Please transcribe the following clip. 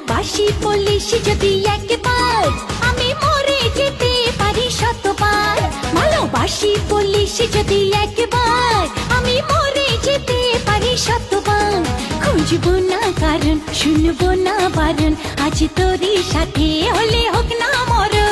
বলিস যদি একবার, আমি মরে যেতে পারি শতবার। ভালোবাসি বলিস যদি একবার, আমি মরে যেতে পারি শতবার। খুঁজবো না কারণ, শুনব না বারণ, আজ তোরই সাথে হলে হোক না মরণ।